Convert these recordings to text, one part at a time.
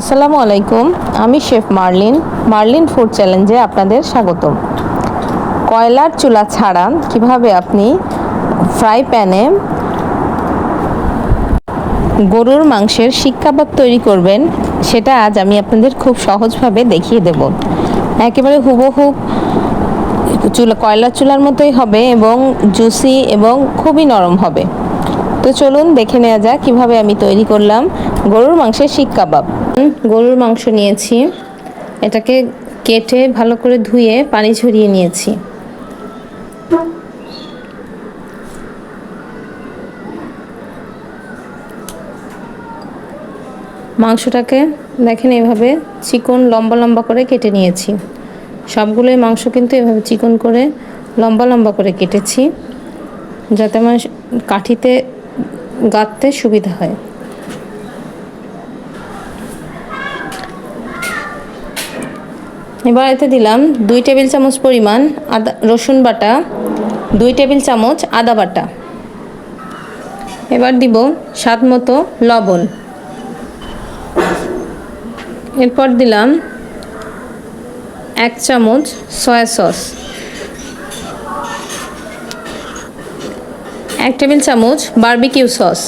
আসসালামু আলাইকুম, আমি শেফ মার্লিন মার্লিন ফুড চ্যালেঞ্জে আপনাদের স্বাগতম। কয়লার চুলা ছাড়া কীভাবে আপনি ফ্রাই প্যানে গরুর মাংসের শিক কাবাব তৈরি করবেন, সেটা আজ আমি আপনাদের খুব সহজভাবে দেখিয়ে দেব। একেবারে হুবহু চুলা, কয়লার চুলার মতোই হবে এবং জুসি এবং খুবই নরম হবে। তো চলুন দেখে নেওয়া যাক কীভাবে আমি তৈরি করলাম গরুর মাংসের শিক কাবাব। গরুর মাংস নিয়েছি। এটাকে কেটে ভালো করে ধুয়ে পানি ঝরিয়ে নিয়েছি। মাংসটাকে দেখেন এভাবে চিকন লম্বা লম্বা করে কেটে নিয়েছি। সবগুলোই মাংস কিন্তু এভাবে চিকন করে লম্বা লম্বা করে কেটেছি, যাতে আমার কাঠিতে গাঁথতে সুবিধা হয়। এবার এতে দিলাম দুই টেবিল চামচ পরিমাণ আদা রসুন বাটা, দুই টেবিল চামচ আদা বাটা। এবার দিব স্বাদ মতো লবণ। এরপর দিলাম এক চামচ সয়া সস। এক টেবিল চামচ বারবিকিউ সস।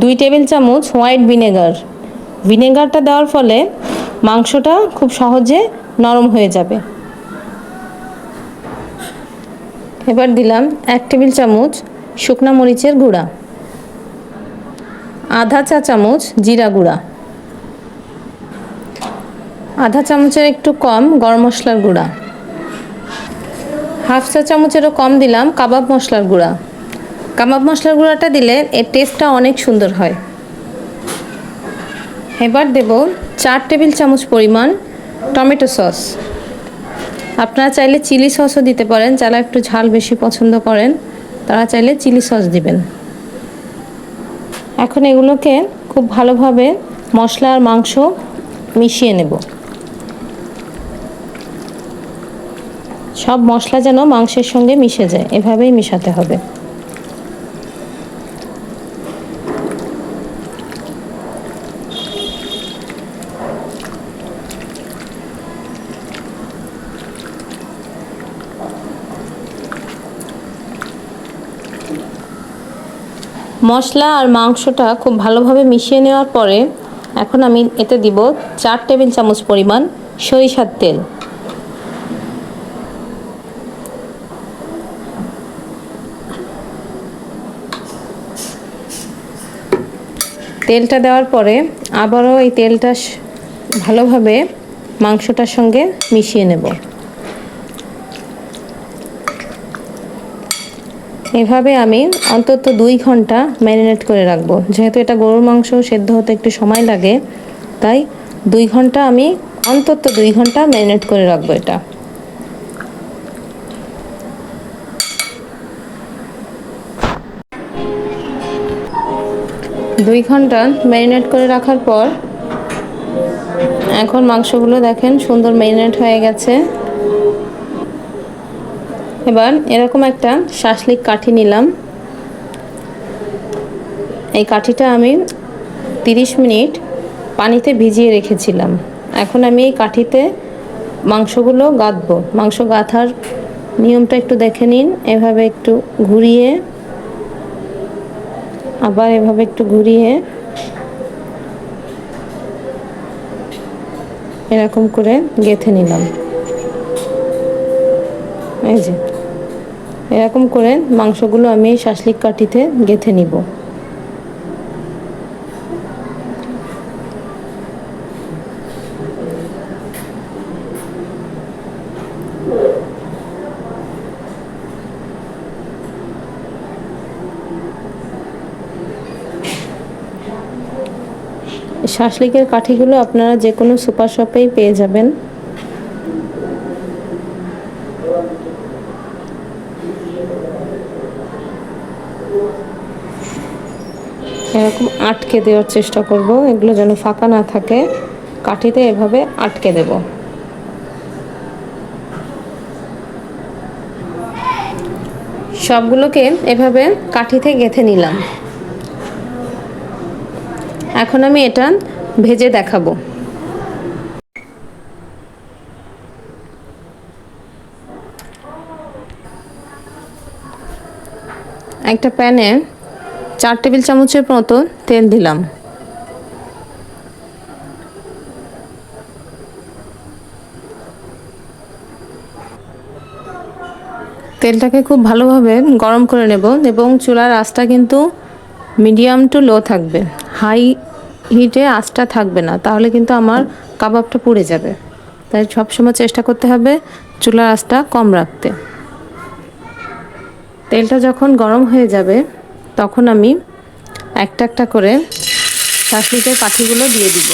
দুই টেবিল চামচ হোয়াইট ভিনেগার। ভিনেগারটা দেওয়ার ফলে মাংসটা খুব সহজে নরম হয়ে যাবে। এবার দিলাম এক টেবিল চামচ শুকনা মরিচের গুঁড়া। আধা চা চামচ জিরা গুঁড়া। আধা চামচের একটু কম গরম মশলার গুঁড়া। হাফ চা চামচেরও কম দিলাম কাবাব মশলার গুঁড়া। কাবাব মশলার গুঁড়াটা দিলে এর টেস্টটা অনেক সুন্দর হয়। এবার দেব চার টেবিল চামচ পরিমাণ টমেটো সস। আপনারা চাইলে চিলি সসও দিতে পারেন, যারা একটু ঝাল বেশি পছন্দ করেন, তারা চাইলে চিলি সস দিবেন। এখন এগুলোকে খুব ভালোভাবে মশলা আর মাংস মিশিয়ে নেব। সব মশলা যেন মাংসের সঙ্গে মিশে যায়, এভাবেই মেশাতে হবে। মশলা আর মাংসটা খুব ভালোভাবে মিশিয়ে নেওয়ার পরে এখন আমি এতে দিব চার টেবিল চামচ পরিমাণ সরিষার তেল। তেলটা দেওয়ার পরে আবারও এই তেলটা ভালোভাবে মাংসটার সঙ্গে মিশিয়ে নেব। এভাবে আমি অন্তত দুই ঘণ্টা ম্যারিনেট করে রাখব। যেহেতু এটা গরুর মাংস, সেদ্ধ হতে একটু সময় লাগে, তাই দুই ঘণ্টা আমি অন্তত দুই ঘণ্টা ম্যারিনেট করে রাখব এটা। দুই ঘণ্টা ম্যারিনেট করে রাখার পর, এখন মাংসগুলো দেখেন সুন্দর ম্যারিনেট হয়ে গেছে। এবার এরকম একটা শাসলিক কাঠি নিলাম। এই কাঠিটা আমি তিরিশ মিনিট পানিতে ভিজিয়ে রেখেছিলাম। এখন আমি এই কাঠিতে মাংসগুলো গাঁথবো। মাংস গাঁথার নিয়মটা একটু দেখে নিন। এভাবে একটু ঘুরিয়ে, আবার এভাবে একটু ঘুরিয়ে এরকম করে গেথে নিলাম। এই যে। এরকম করে মাংসগুলো আমি শাসলিক কাঠিতে গেথে নিব। শাসলিকের কাঠিগুলো আপনারা যে কোনো সুপার শপেই পেয়ে যাবেন। এরকম আটকে দেওয়ার চেষ্টা করব। এগুলো যেন ফাঁকা না থাকে। কাঠিতে এভাবে আটকে দেব। সবগুলোকে এভাবে কাঠিতে গেঁথে নিলাম। এখন আমি এটা ভেজে দেখাবো। একটা প্যানে চার টেবিল চামচের মতো তেল দিলাম। তেলটাকে খুব ভালোভাবে গরম করে নেব এবং চুলার আঁচটা কিন্তু মিডিয়াম টু লো থাকবে। হাই হিটে আঁচটা থাকবে না, তাহলে কিন্তু আমার কাবাবটা পুড়ে যাবে। তাই সবসময় চেষ্টা করতে হবে চুলার আঁচটা কম রাখতে। তেলটা যখন গরম হয়ে যাবে তখন আমি একটা একটা করে শাসলিকের পাখিগুলো দিয়ে দিব।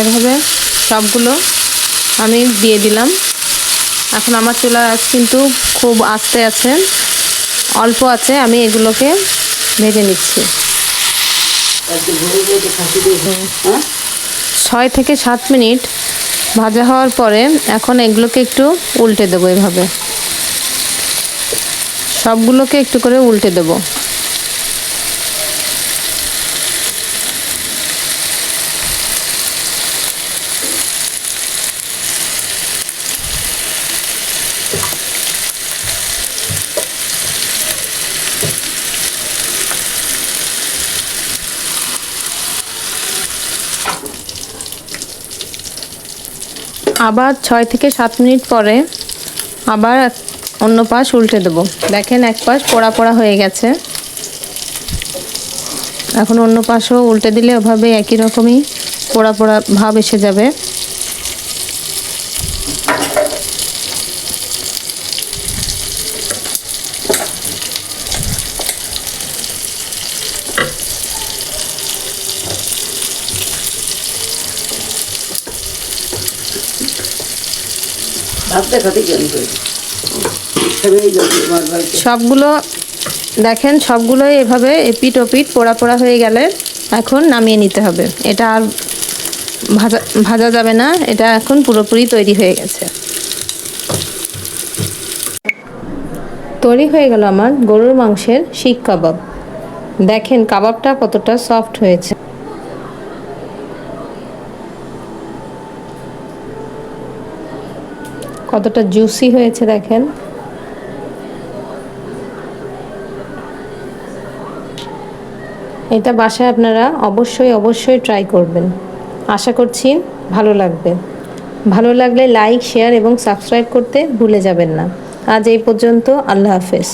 এভাবে সবগুলো আমি দিয়ে দিলাম। এখন আমার চুলা কিন্তু খুব আস্তে আছে অল্প আছে আমি এগুলোকে ভেজে নিচ্ছি। হ্যাঁ। ছয় থেকে সাত মিনিট ভাজা হওয়ার পরে এখন এগুলোকে একটু উল্টে দেবো এভাবে। সবগুলোকে একটু করে উল্টে দেবো। আবার ছয় থেকে সাত মিনিট পরে আবার অন্য পাশ উল্টে দেবো। দেখেন এক পাশ পোড়া পোড়া হয়ে গেছে। এখন অন্য পাশও উল্টে দিলে ওভাবে একই রকমই পোড়া পোড়া ভাব এসে যাবে। সবগুলো, দেখেন, সবগুলোই এভাবে এপিট ওপিট পোড়া পোড়া হয়ে গেলে এখন নামিয়ে নিতে হবে। এটা আর ভাজা ভাজা যাবে না, এটা এখন পুরোপুরি তৈরি হয়ে গেছে। তৈরি হয়ে গেল আমার গরুর মাংসের শিক কাবাব। দেখেন, কাবাবটা কতটা সফট হয়েছে। কতটা জুসি হয়েছে দেখেন। এটা বাসায় আপনারা অবশ্যই অবশ্যই ট্রাই করবেন। আশা করছি ভালো লাগবে। ভালো লাগলে লাইক শেয়ার এবং সাবস্ক্রাইব করতে ভুলে যাবেন না। আজ এই পর্যন্ত, আল্লাহ হাফেজ।